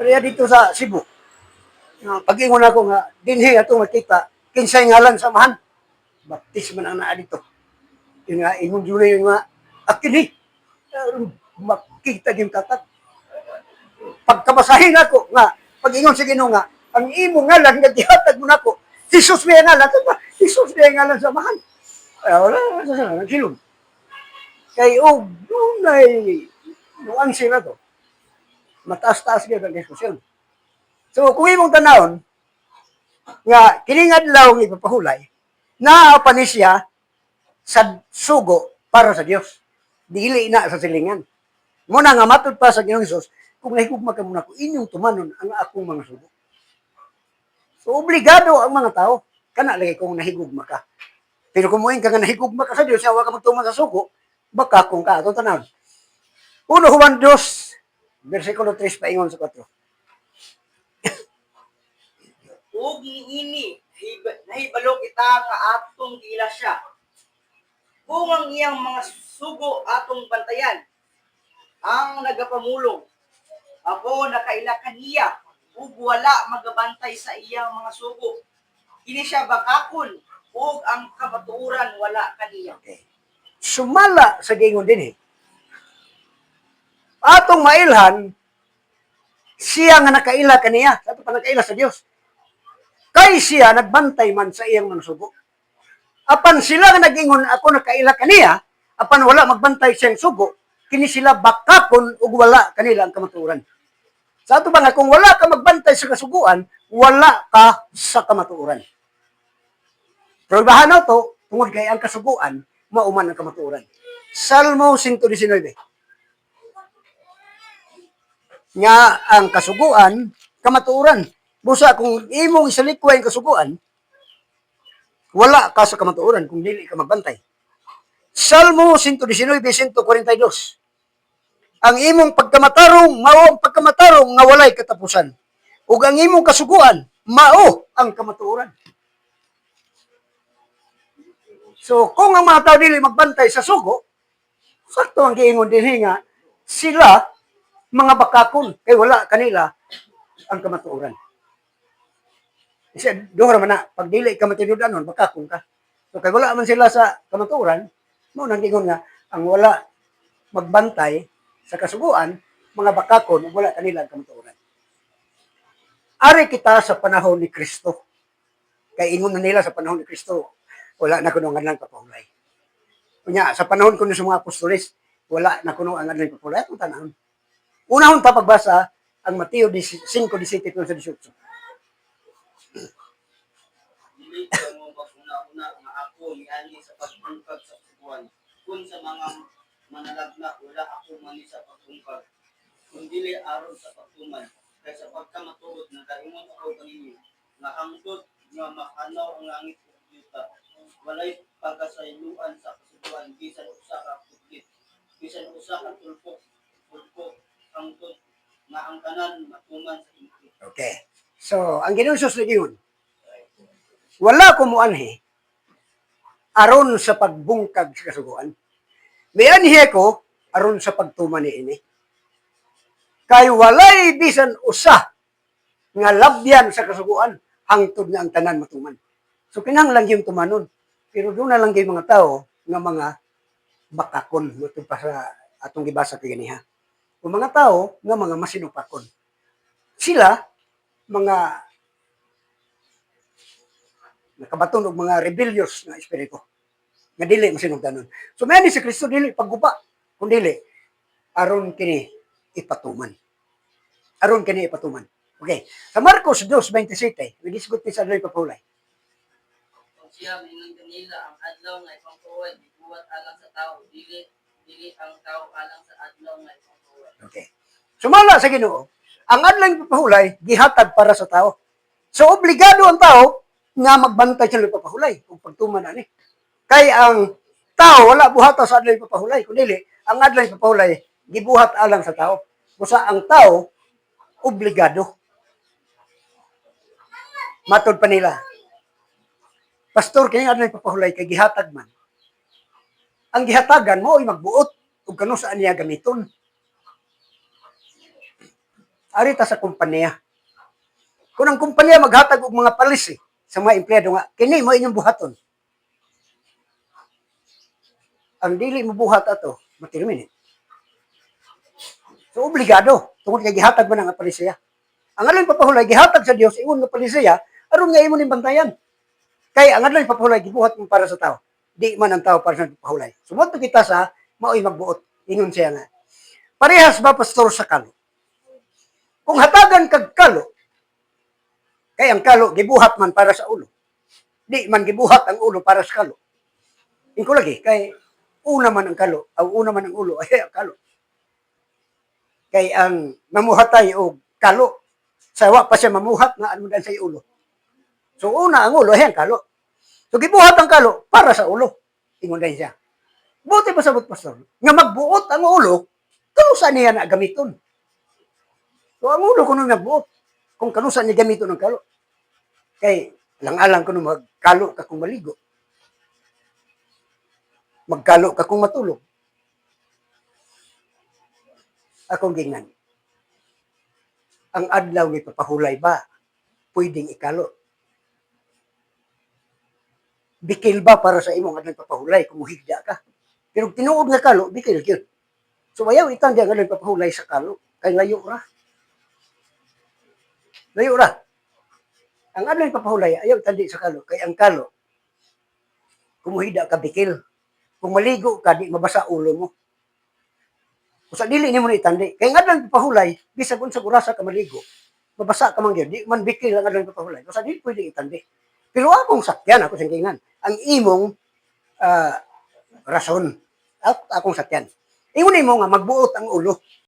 Kaya dito sa Cebu, nga pag-ingon ako nga, dinhi ato makita, kinsay ngalan samahan. Baptis man ang naa dito. Yung nga, ingon yun yung nga, akin eh. Uh, makita yung tatat. Pagkabasahin ako nga, pag-ingon sa Ginoo nga, ang imo nga gihatag mo nako. Jesus may ngalan to ba? Jesus may ngalan samahan. Ay, wala wala sa sana, silog. Kay og dunay nuang sila to. Mataas-taas gyud ang diskusyon. So kung imong tanawon nga kining adlaw nga ipapahulay, naa pa ni siya sa sugo para sa Dios. Dili na sa silingan. Muna nga matod pa sa Ginoong Hesus, kung nahigugma ka muna ko, inyong tumanon ang akong mga sugo. So, obligado ang mga tao. Kana lagi kung nahigugma ka. Pero kung muing ka nga nahigugma ka sa Diyos, yawa ka magtuman sa sugo, baka kung ka, ito tanawon. Uno Juan 2, versikulo 3 paingon sa 4. ug niini hib- nahibalo kita nga atong gilasya. Kung ang iyang mga sugo atong bantayan, ang nagapamulong, ako nakaila kaniya, ug wala magabantay sa iyang mga sugo. Kini siya bakakon, ug ang kamatuoran wala kaniya. Okay. Sumala sa gingon din eh. Atong mailhan, siya nga nakaila kaniya. Sa ito pa nakaila sa Diyos. Kay siya nagbantay man sa iyang mga sugo. Apan sila nga nagingon ako nakaila kaniya, apan wala magbantay siyang sugo, kini sila bakakon ug wala kanila ang kamatuoran. Sa ato nga kung wala ka magbantay sa kasuguan, wala ka sa kamatuoran. Pero bahanaw to, tungod kay ang kasuguan, mauman ang kamatuoran. Salmo 119. Nga ang kasuguan, kamatuoran. Busa kung imong isalikway ang kasuguan, wala ka sa kamatuoran kung dili ka magbantay. Salmo 119, 142. Ang imong pagkamatarong, mao ang pagkamatarong nga walay katapusan. Ug ang imong kasuguan, mao ang kamatuoran. So, kung ang mga tao dili magbantay sa sugo, sakto ang giingon din nga, sila, mga bakakon, kay wala kanila ang kamatuoran. Kasi doon naman na, pag dili ka matinudanon, bakakon ka. So, kay wala man sila sa kamatuoran, mo nang giingon nga, ang wala magbantay sa kasuguan, mga bakakon, wala kanila ang kamatuoran. Ari kita sa panahon ni Kristo. Kay ingon na nila sa panahon ni Kristo, wala na kuno nga lang papahulay. Kunya, sa panahon ko sa mga apostoles, wala na kuno ang nga lang papahulay. Kung tanahon. Unahon ta pagbasa, ang Mateo 5, 17, 18. Dili ka mo paguna-una nga ako miani sa pagtungkag sa subuan. Kung sa mga manalagna, wala ako mani sa pagtungkag. Kung dili aron sa pagtuman, kay sa pagkamatuod na kaingon ako kaninyo, nga hangtod nga makanaw ang langit ug yuta. Walay pagkasayloan sa kasubuan, bisan usa ka. Bisan usa ka tulpok, hangtod nga ang tanan matuman sa inyo. Okay. So, ang Ginoong Sus yun, wala ko mo anhi aron sa pagbungkag sa kasuguan. May anhi ko aron sa pagtuman ni ini. Kay walay bisan usa nga labyan sa kasuguan hangtod nga ang tanan matuman. So kinahanglan yung tumanon. Pero doon na lang yung mga tao nga mga bakakon ito pa sa atong gibasa kay ganiha. Kung mga tao nga mga masinupakon. Sila mga nakabaton og mga rebellious nga espiritu nga dili masinugdanon. So may ni si Kristo dili pagguba kun dili aron kini ipatuman. Aron kini ipatuman. Okay. Sa Marcos 2:27, winisgot ni sa Loy Papulay. Kung siya mingon kanila ang adlaw nga ipangtuwad, ibuwat alang sa tao, dili dili ang tao alang sa adlaw nga ipangtuwad. Okay. Sumala sa Ginoo, ang adlang papahulay gihatag para sa tao. So obligado ang tao nga magbantay sa adlang papahulay kung pagtuman ani. Kay ang tao wala buhata sa adlang papahulay kundi ang adlang papahulay gibuhat alang sa tao. Busa ang tao obligado. Matod pa nila. Pastor kini adlang papahulay kay gihatag man. Ang gihatagan mo ay magbuot ug kano saan niya gamiton. Arita sa kumpanya. Kung ang kumpanya maghatag og mga palis eh, sa mga empleyado nga, kini mo inyong buhaton. Ang dili mo buhat ato, matirminate. So, obligado. Tungkol kay gihatag mo ng palisya. Ang alin papahulay, gihatag sa Dios, ingon nga palisya, aron nga imo ning bantayan. Kay ang alin papahulay, gibuhat mo para sa tao. Di man ang tao para sa papahulay. Sumot kita sa, mao'y magbuot. Ingon siya nga. Parehas ba, pastor, sa kalo? Kung hatagan kag kalo, kay ang kalo, gibuhat man para sa ulo. Di man gibuhat ang ulo para sa kalo. Ingko lagi, kay una man ang kalo, ang una man ang ulo, ay ang kalo. Kay ang mamuhatay o kalo, sawa pa siya mamuhat nga ano sa ulo. So una ang ulo, ay ang kalo. So gibuhat ang kalo para sa ulo. Ingon din siya. Buti pa sabot pastor, nga magbuot ang ulo, kanusa niya na gamiton. So ang ulo ko nung nagbuot, kung kanusa niya gamiton ng kalo. Kay lang-alang ko nung magkalo ka kung maligo. Magkalo ka kung matulog. Akong gingan. Ang adlaw ni papahulay ba, pwedeng ikalo. Bikil ba para sa imong adlaw papahulay kung muhigda ka? Pero tinuod nga kalo, bikil gyud. So ayaw itang di ang adlaw papahulay sa kalo, kay layo ra. Layo ra. Ang adlaw papahulay, ayaw tandi sa kalo, kay ang kalo, kumuhida ka bikil. Kung maligo ka, di mabasa ulo mo. Kung sa dili ni mo itandi, kay nga lang papahulay, bisag unsa gurasa ka maligo, mabasa ka man di man bikil ang adlang papahulay. Kung sa dili pwede itandi. Pero akong sakyan, ako singkingan, ang imong ah, rason, at akong sakyan. Ingon mo nga magbuot ang ulo.